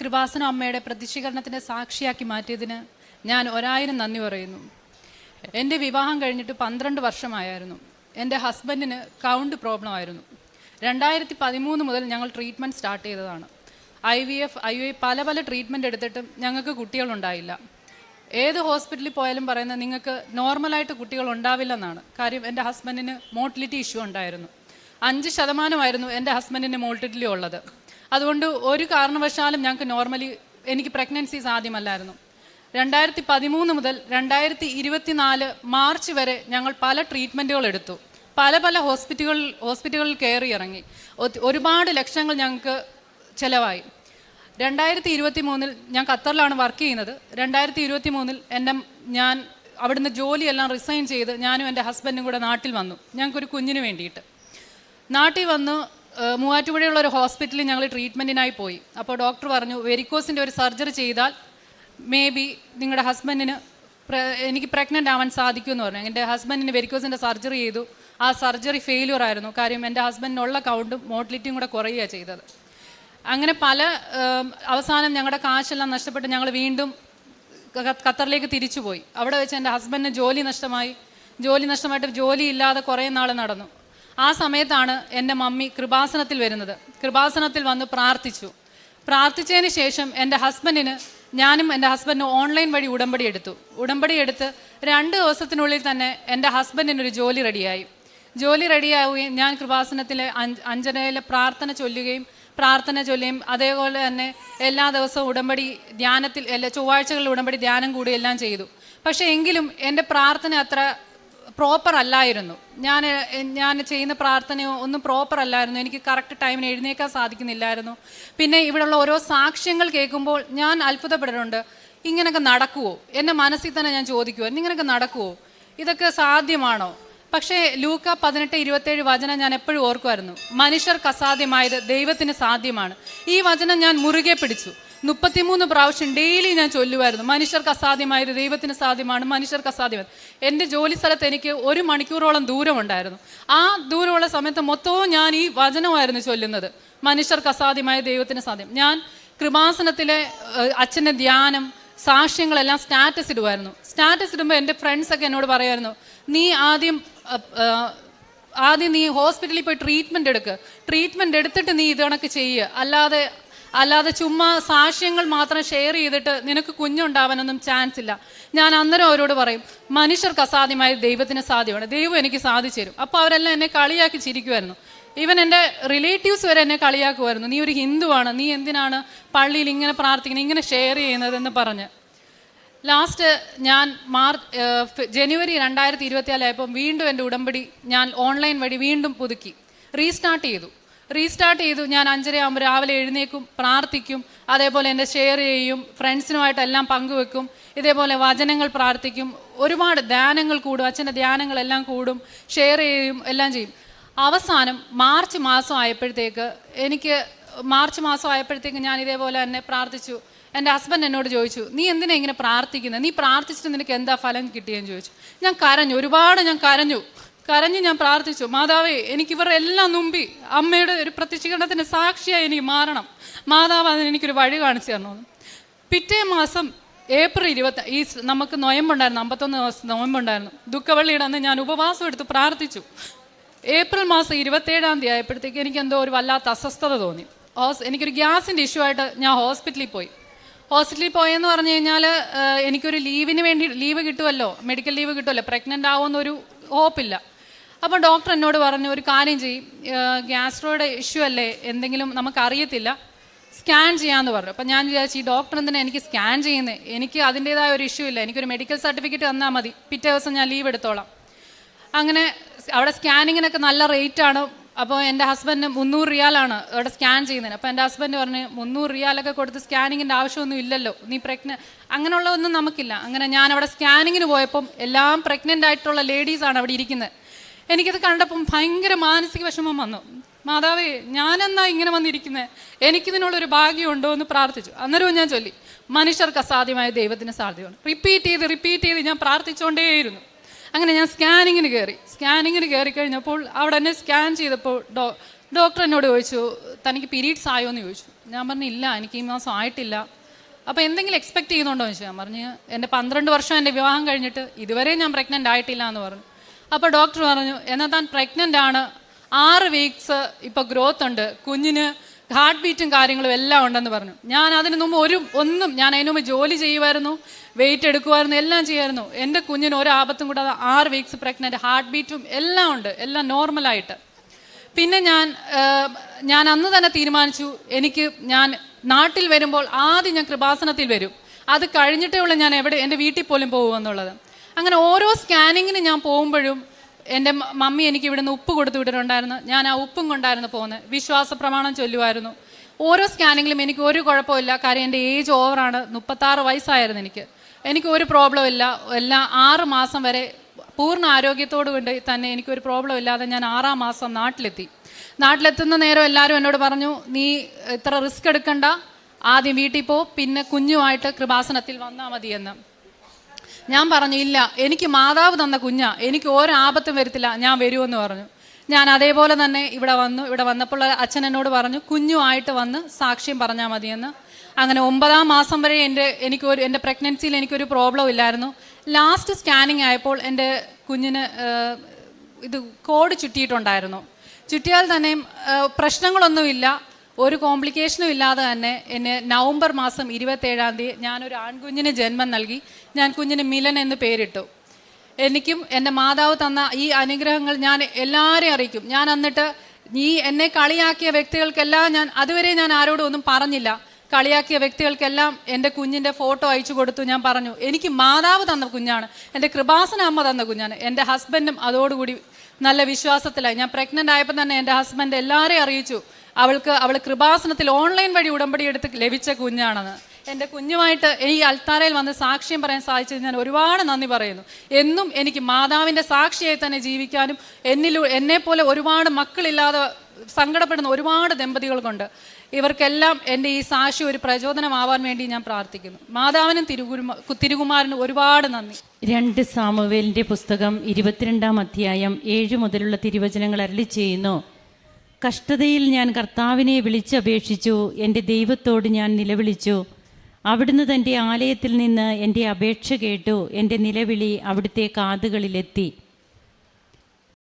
കൃപാസന അമ്മയുടെ പ്രതിഷീകരണത്തിന്റെ സാക്ഷിയാക്കി മാറ്റിയതിന് ഞാൻ ഒരായിരം നന്ദി പറയുന്നു. എന്റെ വിവാഹം കഴിഞ്ഞിട്ട് പന്ത്രണ്ട് വർഷമായിരുന്നു എന്റെ ഹസ്ബൻഡിന് കൗണ്ട് പ്രോബ്ലം ആയിരുന്നു രണ്ടായിരത്തി പതിമൂന്ന് മുതൽ ഞങ്ങൾ ട്രീറ്റ്മെന്റ് സ്റ്റാർട്ട് ചെയ്തതാണ്. I V F I V പല പല ട്രീറ്റ്മെന്റ് എടുത്തിട്ടും ഞങ്ങൾക്ക് കുട്ടികളുണ്ടായില്ല. ഏത് ഹോസ്പിറ്റലിൽ പോയാലും പറയുന്നത് നിങ്ങൾക്ക് നോർമലായിട്ട് കുട്ടികൾ ഉണ്ടാവില്ലെന്നാണ്. കാര്യം എന്റെ ഹസ്ബൻഡിന് മോട്ടിലിറ്റി ഇഷ്യൂ ഉണ്ടായിരുന്നു. അഞ്ച് ശതമാനമായിരുന്നു എന്റെ ഹസ്ബൻഡിന് മോട്ടിലിറ്റി ഉള്ളത്. അതുകൊണ്ട് ഒരു കാരണവശാലും ഞങ്ങൾക്ക് നോർമലി എനിക്ക് പ്രഗ്നൻസി സാധ്യമല്ലായിരുന്നു രണ്ടായിരത്തി പതിമൂന്ന് മുതൽ രണ്ടായിരത്തി ഇരുപത്തിനാല് മാർച്ച് വരെ ഞങ്ങൾ പല ട്രീറ്റ്മെന്റുകൾ എടുത്തു. പല പല ഹോസ്പിറ്റലുകൾ ഹോസ്പിറ്റലുകളിൽ കയറി ഇറങ്ങി. ഒരുപാട് ലക്ഷങ്ങൾ ഞങ്ങൾക്ക് ചിലവായി. രണ്ടായിരത്തി ഇരുപത്തി മൂന്നിൽ ഞാൻ ഖത്തറിലാണ് വർക്ക് ചെയ്യുന്നത്. രണ്ടായിരത്തി ഇരുപത്തി മൂന്നിൽ എന്റെ ഞാൻ അവിടുന്ന് ജോലിയെല്ലാം റിസൈൻ ചെയ്ത് ഞാനും എന്റെ ഹസ്ബൻഡും കൂടെ നാട്ടിൽ വന്നു. ഞങ്ങൾക്കൊരു കുഞ്ഞിന് വേണ്ടിയിട്ട്. നാട്ടിൽ വന്ന് മൂവാറ്റുപുഴയുള്ള ഒരു ഹോസ്പിറ്റലിൽ ഞങ്ങൾ ട്രീറ്റ്മെന്റിനായി പോയി. അപ്പോൾ ഡോക്ടർ പറഞ്ഞു വെരിക്കോസിന്റെ ഒരു സർജറി ചെയ്താൽ മേ ബി നിങ്ങളുടെ ഹസ്ബൻഡിന് എനിക്ക് പ്രഗ്നന്റ് ആവാൻ സാധിക്കുമെന്ന് പറഞ്ഞു. എന്റെ ഹസ്ബൻഡിന് വെരിക്കോസിന്റെ സർജറി ചെയ്തു. ആ സർജറി ഫെയിലിയർ ആയിരുന്നു. കാര്യം എന്റെ ഹസ്ബൻഡിനുള്ള കൗണ്ടും മോട്ടിലിറ്റിയും കൂടെ കുറയുകയാണ് ചെയ്തത്. അങ്ങനെ പല അവസാനം ഞങ്ങളുടെ കാശെല്ലാം നഷ്ടപ്പെട്ട് ഞങ്ങൾ വീണ്ടും ഖത്തറിലേക്ക് തിരിച്ചു പോയി അവിടെ വെച്ച് എന്റെ ഹസ്ബൻഡിന് ജോലി നഷ്ടമായി. ജോലി നഷ്ടമായിട്ട് ജോലി ഇല്ലാതെ കുറേ നാൾ നടന്നു. ആ സമയത്താണ് എന്റെ മമ്മി കൃപാസനത്തിൽ വരുന്നത്. കൃപാസനത്തിൽ വന്ന് പ്രാർത്ഥിച്ചു. പ്രാർത്ഥിച്ചതിന് ശേഷം എന്റെ ഹസ്ബൻഡിന് ഞാനും എന്റെ ഹസ്ബൻഡിനും ഓൺലൈൻ വഴി ഉടമ്പടി എടുത്തു. ഉടമ്പടി എടുത്ത് രണ്ട് ദിവസത്തിനുള്ളിൽ തന്നെ എന്റെ ഹസ്ബൻഡിനൊരു ജോലി റെഡിയായി. ജോലി റെഡിയാവുകയും ഞാൻ കൃപാസനത്തിലെ അഞ്ച് അഞ്ചനയിലെ പ്രാർത്ഥന ചൊല്ലുകയും പ്രാർത്ഥന ചൊല്ലുകയും അതേപോലെ തന്നെ എല്ലാ ദിവസവും ഉടമ്പടി ധ്യാനത്തിൽ എല്ലാ ചൊവ്വാഴ്ചകളിൽ ഉടമ്പടി ധ്യാനം കൂടി എല്ലാം ചെയ്തു. പക്ഷേ എങ്കിലും എന്റെ പ്രാർത്ഥന അത്ര പ്രോപ്പർ അല്ലായിരുന്നു. ഞാൻ ഞാൻ ചെയ്യുന്ന പ്രാർത്ഥന ഒന്നും പ്രോപ്പർ അല്ലായിരുന്നു. എനിക്ക് കറക്റ്റ് ടൈമിന് എഴുന്നേക്കാൻ സാധിക്കുന്നില്ലായിരുന്നു. പിന്നെ ഇവിടെയുള്ള ഓരോ സാക്ഷ്യങ്ങൾ കേൾക്കുമ്പോൾ ഞാൻ അത്ഭുതപ്പെടാറുണ്ട് ഇങ്ങനെയൊക്കെ നടക്കുവോ? എന്റെ മനസ്സിൽ തന്നെ ഞാൻ ചോദിക്കുമോ ഇങ്ങനെയൊക്കെ നടക്കുവോ? ഇതൊക്കെ സാധ്യമാണോ? പക്ഷേ ലൂക്ക പതിനെട്ട് ഇരുപത്തേഴ് വചനം ഞാൻ എപ്പോഴും ഓർക്കുമായിരുന്നു മനുഷ്യർക്ക് അസാധ്യമായത് ദൈവത്തിന് സാധ്യമാണ്. ഈ വചനം ഞാൻ മുറുകെ പിടിച്ചു. മുപ്പത്തിമൂന്ന് പ്രാവശ്യം ഡെയിലി ഞാൻ ചൊല്ലുമായിരുന്നു മനുഷ്യർക്ക് അസാധ്യമായത് ദൈവത്തിന് സാധ്യമാണ് മനുഷ്യർക്ക് അസാധ്യമാണ് എന്റെ ജോലി സ്ഥലത്ത് എനിക്ക് ഒരു മണിക്കൂറോളം ദൂരമുണ്ടായിരുന്നു. ആ ദൂരമുള്ള സമയത്ത് മൊത്തവും ഞാൻ ഈ വചനമായിരുന്നു ചൊല്ലുന്നത്. മനുഷ്യർക്ക് അസാധ്യമായ ദൈവത്തിന് സാധ്യം. ഞാൻ കൃപാസനത്തിലെ അച്ഛന്റെ ധ്യാനം സാക്ഷ്യങ്ങളെല്ലാം സ്റ്റാറ്റസ് ഇടുമായിരുന്നു സ്റ്റാറ്റസ് ഇടുമ്പോൾ എന്റെ ഫ്രണ്ട്സൊക്കെ എന്നോട് പറയുമായിരുന്നു നീ ആദ്യം ആദ്യം നീ ഹോസ്പിറ്റലിൽ പോയി ട്രീറ്റ്മെന്റ് എടുക്കുക ട്രീറ്റ്മെന്റ് എടുത്തിട്ട് നീ ഇത് കണക്ക് ചെയ്യുക അല്ലാതെ അല്ലാതെ ചുമ്മാ സാക്ഷ്യങ്ങൾ മാത്രം ഷെയർ ചെയ്തിട്ട് നിനക്ക് കുഞ്ഞുണ്ടാവാനൊന്നും ചാൻസ് ഇല്ല. ഞാൻ അന്നേരം അവരോട് പറയും മനുഷ്യർക്ക് അസാധ്യമായ ദൈവത്തിന് സാധ്യമാണ്. ദൈവം എനിക്ക് സാധിച്ചു തരും. അപ്പോൾ അവരെല്ലാം എന്നെ കളിയാക്കി ചിരിക്കുമായിരുന്നു ഈവൻ എന്റെ റിലേറ്റീവ്സ് വരെ എന്നെ കളിയാക്കുമായിരുന്നു നീ ഒരു ഹിന്ദുവാണ്. നീ എന്തിനാണ് പള്ളിയിൽ ഇങ്ങനെ പ്രാർത്ഥിക്കുന്നത്? ഇങ്ങനെ ഷെയർ ചെയ്യുന്നത്? എന്ന് പറഞ്ഞ്. ലാസ്റ്റ് ഞാൻ മാർച്ച് ജനുവരി രണ്ടായിരത്തി ഇരുപത്തിനാലായപ്പോൾ വീണ്ടും എന്റെ ഉടമ്പടി ഞാൻ ഓൺലൈൻ വഴി വീണ്ടും പുതുക്കി. റീസ്റ്റാർട്ട് ചെയ്തു. റീസ്റ്റാർട്ട് ചെയ്തു. ഞാൻ അഞ്ചര ആകുമ്പോൾ രാവിലെ എഴുന്നേക്കും പ്രാർത്ഥിക്കും. അതേപോലെ എന്റെ ഷെയർ ചെയ്യും ഫ്രണ്ട്സിനുമായിട്ടെല്ലാം പങ്കുവെക്കും. ഇതേപോലെ വചനങ്ങൾ പ്രാർത്ഥിക്കും. ഒരുപാട് ധ്യാനങ്ങൾ കൂടും അച്ഛന്റെ ധ്യാനങ്ങളെല്ലാം കൂടും ഷെയർ ചെയ്യും എല്ലാം ചെയ്യും. അവസാനം മാർച്ച് മാസം ആയപ്പോഴത്തേക്ക് എനിക്ക് മാർച്ച് മാസം ആയപ്പോഴത്തേക്ക് ഞാൻ ഇതേപോലെ തന്നെ പ്രാർത്ഥിച്ചു. എന്റെ ഹസ്ബൻഡ് എന്നോട് ചോദിച്ചു നീ എന്തിനാ ഇങ്ങനെ പ്രാർത്ഥിക്കുന്നത് നീ പ്രാർത്ഥിച്ചിട്ട് നിനക്ക് എന്താ ഫലം കിട്ടിയെന്ന് ചോദിച്ചു. ഞാൻ കരഞ്ഞു. ഒരുപാട് ഞാൻ കരഞ്ഞു. കരഞ്ഞ് ഞാൻ പ്രാർത്ഥിച്ചു മാതാവേ എനിക്ക് ഇവരുടെ എല്ലാം മുമ്പി അമ്മയുടെ ഒരു പ്രത്യക്ഷീകരണത്തിന് സാക്ഷിയായി എനിക്ക് മാറണം. മാതാവ് അതിന് എനിക്കൊരു വഴി കാണിച്ചു തരണം പിറ്റേ മാസം ഏപ്രിൽ ഇരുപത്തി ഈ നമുക്ക് നോയമ്പുണ്ടായിരുന്നു അമ്പത്തൊന്ന് ദിവസം നോയമ്പുണ്ടായിരുന്നു. ദുഃഖവള്ളിയുടെ അന്ന് ഞാൻ ഉപവാസം എടുത്ത് പ്രാർത്ഥിച്ചു. ഏപ്രിൽ മാസം ഇരുപത്തേഴാം തീയതി ആയപ്പോഴത്തേക്ക് എനിക്ക് എന്തോ ഒരു വല്ലാത്ത അസ്വസ്ഥത തോന്നി. ഹോസ് എനിക്കൊരു ഗ്യാസിന്റെ ഇഷ്യൂ ആയിട്ട് ഞാൻ ഹോസ്പിറ്റലിൽ പോയി. ഹോസ്പിറ്റലിൽ പോയെന്ന് പറഞ്ഞു കഴിഞ്ഞാൽ എനിക്കൊരു ലീവിന് വേണ്ടി ലീവ് കിട്ടുമല്ലോ മെഡിക്കൽ ലീവ് കിട്ടുമല്ലോ പ്രഗ്നന്റ് ആവുമെന്നൊരു ഹോപ്പില്ല. അപ്പോൾ ഡോക്ടർ എന്നോട് പറഞ്ഞു ഒരു കാര്യം ചെയ്യും. ഗ്യാസ്ട്രോയുടെ ഇഷ്യൂ അല്ലേ? എന്തെങ്കിലും നമുക്കറിയത്തില്ല. സ്കാൻ ചെയ്യാമെന്ന് പറഞ്ഞു. അപ്പം ഞാൻ വിചാരിച്ചു ഈ ഡോക്ടർ എന്തിനാ എനിക്ക് സ്കാൻ ചെയ്യുന്നത് എനിക്ക് അതിന്റേതായ ഒരു ഇഷ്യൂ ഇല്ല. എനിക്കൊരു മെഡിക്കൽ സർട്ടിഫിക്കറ്റ് തന്നാൽ മതി. പിറ്റേ ദിവസം ഞാൻ ലീവ് എടുത്തോളാം. അങ്ങനെ അവിടെ സ്കാനിങ്ങിനൊക്കെ നല്ല റേറ്റ് ആണ്. അപ്പോൾ എന്റെ ഹസ്ബൻഡ് മുന്നൂറ് റിയാലാണ് അവിടെ സ്കാൻ ചെയ്യുന്നതിന് അപ്പോൾ എന്റെ ഹസ്ബൻഡ് പറഞ്ഞു മുന്നൂറ് റിയാലൊക്കെ കൊടുത്ത് സ്കാനിങ്ങിന്റെ ആവശ്യമൊന്നും ഇല്ലല്ലോ. നീ പ്രഗ്ന അങ്ങനെയുള്ളതൊന്നും നമുക്കില്ല. അങ്ങനെ ഞാൻ അവിടെ സ്കാനിങ്ങിന് പോയപ്പം എല്ലാം പ്രഗ്നന്റ് ആയിട്ടുള്ള ലേഡീസാണ് അവിടെ ഇരിക്കുന്നത്. എനിക്കത് കണ്ടപ്പം ഭയങ്കര മാനസിക വിഷമം വന്നു. മാതാവേ ഞാനെന്നാ ഇങ്ങനെ വന്നിരിക്കുന്നത് എനിക്കിതിനുള്ളൊരു ഭാഗ്യമുണ്ടോ? എന്ന് പ്രാർത്ഥിച്ചു. അന്നേരവും ഞാൻ ചൊല്ലി. മനുഷ്യർക്ക് അസാധ്യമായ ദൈവത്തിന് സാധ്യമാണ് റിപ്പീറ്റ് ചെയ്ത് റിപ്പീറ്റ് ചെയ്ത് ഞാൻ പ്രാർത്ഥിച്ചുകൊണ്ടേയിരുന്നു അങ്ങനെ ഞാൻ സ്കാനിങ്ങിന് കയറി. സ്കാനിങ്ങിന് കയറി കഴിഞ്ഞപ്പോൾ അവിടെ എന്നെ സ്കാൻ ചെയ്തപ്പോൾ ഡോ ഡോക്ടർ എന്നോട് ചോദിച്ചു തനിക്ക് പീരീഡ്സ് ആയോ? എന്ന് ചോദിച്ചു. ഞാൻ പറഞ്ഞു ഇല്ല എനിക്ക് ഈ മാസം ആയിട്ടില്ല. അപ്പോൾ എന്തെങ്കിലും എക്സ്പെക്ട് ചെയ്യുന്നുണ്ടോ എന്ന് ചോദിച്ചു. ഞാൻ പറഞ്ഞു എന്റെ പന്ത്രണ്ട് വർഷം എന്റെ വിവാഹം കഴിഞ്ഞിട്ട് ഇതുവരെ ഞാൻ പ്രഗ്നന്റ് ആയിട്ടില്ല എന്ന് പറഞ്ഞു. അപ്പോൾ ഡോക്ടർ പറഞ്ഞു എന്നാൽ താൻ പ്രഗ്നന്റ് ആണ്. ആറ് വീക്സ് ഇപ്പോൾ ഗ്രോത്ത് ഉണ്ട്. കുഞ്ഞിന് ഹാർട്ട് ബീറ്റും കാര്യങ്ങളും എല്ലാം ഉണ്ടെന്ന് പറഞ്ഞു. ഞാൻ അതിന് മുമ്പ് ഒരു ഒന്നും ഞാൻ അതിന് മുമ്പ് ജോലി ചെയ്യുമായിരുന്നു. വെയിറ്റ് എടുക്കുമായിരുന്നു എല്ലാം ചെയ്യുമായിരുന്നു. എന്റെ കുഞ്ഞിന് ഒരു ആപത്തും കൂടാതെ ആറ് വീക്സ് പ്രഗ്നന്റ് ഹാർട്ട് ബീറ്റും എല്ലാം ഉണ്ട്. എല്ലാം നോർമലായിട്ട് പിന്നെ ഞാൻ ഞാൻ അന്ന് തന്നെ തീരുമാനിച്ചു. എനിക്ക് ഞാൻ നാട്ടിൽ വരുമ്പോൾ ആദ്യം ഞാൻ കൃപാസനത്തിൽ വരും. അത് കഴിഞ്ഞിട്ടേ ഉള്ളൂ ഞാൻ എവിടെ എന്റെ വീട്ടിൽ പോലും പോകുമെന്നുള്ളത്. അങ്ങനെ ഓരോ സ്കാനിങ്ങിന് ഞാൻ പോകുമ്പോഴും എന്റെ മമ്മി എനിക്ക് ഇവിടുന്ന് ഉപ്പ് കൊടുത്തു വിട്ടിട്ടുണ്ടായിരുന്നു. ഞാൻ ആ ഉപ്പും കൊണ്ടായിരുന്നു പോകുന്നത്. വിശ്വാസ പ്രമാണം ചൊല്ലുമായിരുന്നു. ഓരോ സ്കാനിങ്ങിലും എനിക്ക് ഒരു കുഴപ്പമില്ല. കാര്യം എന്റെ ഏജ് ഓവറാണ്. മുപ്പത്താറ് വയസ്സായിരുന്നു എനിക്ക്. എനിക്ക് ഒരു പ്രോബ്ലം ഇല്ല. എല്ലാം ആറ് മാസം വരെ പൂർണ ആരോഗ്യത്തോടു കൊണ്ട് തന്നെ എനിക്കൊരു പ്രോബ്ലം ഇല്ലാതെ ഞാൻ ആറാം മാസം നാട്ടിലെത്തി. നാട്ടിലെത്തുന്ന നേരം എല്ലാവരും എന്നോട് പറഞ്ഞു നീ ഇത്ര റിസ്ക് എടുക്കണ്ട. ആദ്യം വീട്ടിൽ പോ. പിന്നെ കുഞ്ഞുമായിട്ട് കൃപാസനത്തിൽ വന്നാൽ മതിയെന്ന്. ഞാൻ പറഞ്ഞു ഇല്ല എനിക്ക് മാതാവ് തന്ന കുഞ്ഞാ എനിക്ക് ഒരാപത്തും വരത്തില്ല ഞാൻ വരുമെന്ന് പറഞ്ഞു. ഞാൻ അതേപോലെ തന്നെ ഇവിടെ വന്നു ഇവിടെ വന്നപ്പോൾ അച്ഛൻ എന്നോട് പറഞ്ഞു കുഞ്ഞുമായിട്ട് വന്ന് സാക്ഷ്യം പറഞ്ഞാൽ മതിയെന്ന്. അങ്ങനെ ഒമ്പതാം മാസം വരെ എന്റെ എനിക്കൊരു എന്റെ പ്രഗ്നൻസിയിൽ എനിക്കൊരു പ്രോബ്ലം ഇല്ലായിരുന്നു. ലാസ്റ്റ് സ്കാനിങ് ആയപ്പോൾ എന്റെ കുഞ്ഞിന് ഇത് കോഡ് ചുറ്റിയിട്ടുണ്ടായിരുന്നു. ചുറ്റിയാൽ തന്നെയും പ്രശ്നങ്ങളൊന്നുമില്ല. ഒരു കോംപ്ലിക്കേഷനും ഇല്ലാതെ തന്നെ എന്നെ നവംബർ മാസം ഇരുപത്തേഴാം തീയതി ഞാനൊരു ആൺകുഞ്ഞിന് ജന്മം നൽകി. ഞാൻ കുഞ്ഞിന് മിലൻ എന്ന് പേരിട്ടു. എനിക്കും എന്റെ മാതാവ് തന്ന ഈ അനുഗ്രഹങ്ങൾ ഞാൻ എല്ലാവരെയും അറിയിക്കും. ഞാൻ എന്നിട്ട് ഈ എന്നെ കളിയാക്കിയ വ്യക്തികൾക്കെല്ലാം ഞാൻ അതുവരെ ഞാൻ ആരോടും ഒന്നും പറഞ്ഞില്ല. കളിയാക്കിയ വ്യക്തികൾക്കെല്ലാം എന്റെ കുഞ്ഞിന്റെ ഫോട്ടോ അയച്ചു കൊടുത്തു. ഞാൻ പറഞ്ഞു എനിക്ക് മാതാവ് തന്ന കുഞ്ഞാണ്. എന്റെ കൃപാസന അമ്മ തന്ന കുഞ്ഞാണ്. എന്റെ ഹസ്ബൻഡും അതോടുകൂടി നല്ല വിശ്വാസത്തിലായി. ഞാൻ പ്രഗ്നന്റ് ആയപ്പോൾ തന്നെ എന്റെ ഹസ്ബൻഡ് എല്ലാവരെയും അറിയിച്ചു. അവൾക്ക് അവൾ കൃപാസനത്തിൽ ഓൺലൈൻ വഴി ഉടമ്പടി എടുത്ത് ലഭിച്ച കുഞ്ഞാണെന്ന്. എന്റെ കുഞ്ഞുമായിട്ട് ഈ അൽത്താരയിൽ വന്ന് സാക്ഷ്യം പറയാൻ സാധിച്ചത് ഞാൻ ഒരുപാട് നന്ദി പറയുന്നു. എന്നും എനിക്ക് മാതാവിന്റെ സാക്ഷിയായി തന്നെ ജീവിക്കാനും എന്നിലൂ എന്നെപ്പോലെ ഒരുപാട് മക്കളില്ലാതെ സങ്കടപ്പെടുന്ന ഒരുപാട് ദമ്പതികൾക്കുണ്ട് ഇവർക്കെല്ലാം എന്റെ ഈ സാക്ഷി ഒരു പ്രചോദനമാവാൻ വേണ്ടി ഞാൻ പ്രാർത്ഥിക്കുന്നു. മാതാവിനും തിരുകുരു തിരുകുമാരനും ഒരുപാട് നന്ദി. രണ്ട് സാമുവേലിന്റെ പുസ്തകം ഇരുപത്തിരണ്ടാം അധ്യായം ഏഴ് മുതലുള്ള തിരുവചനങ്ങൾ അരളി ചെയ്യുന്നു. കഷ്ടതയിൽ ഞാൻ കർത്താവിനെ വിളിച്ചപേക്ഷിച്ചു എന്റെ ദൈവത്തോട് ഞാൻ നിലവിളിച്ചു. അവിടുന്ന് തന്റെ ആലയത്തിൽ നിന്ന് എന്റെ അപേക്ഷ കേട്ടു എന്റെ നിലവിളി അവിടുത്തെ കാതുകളിലെത്തി.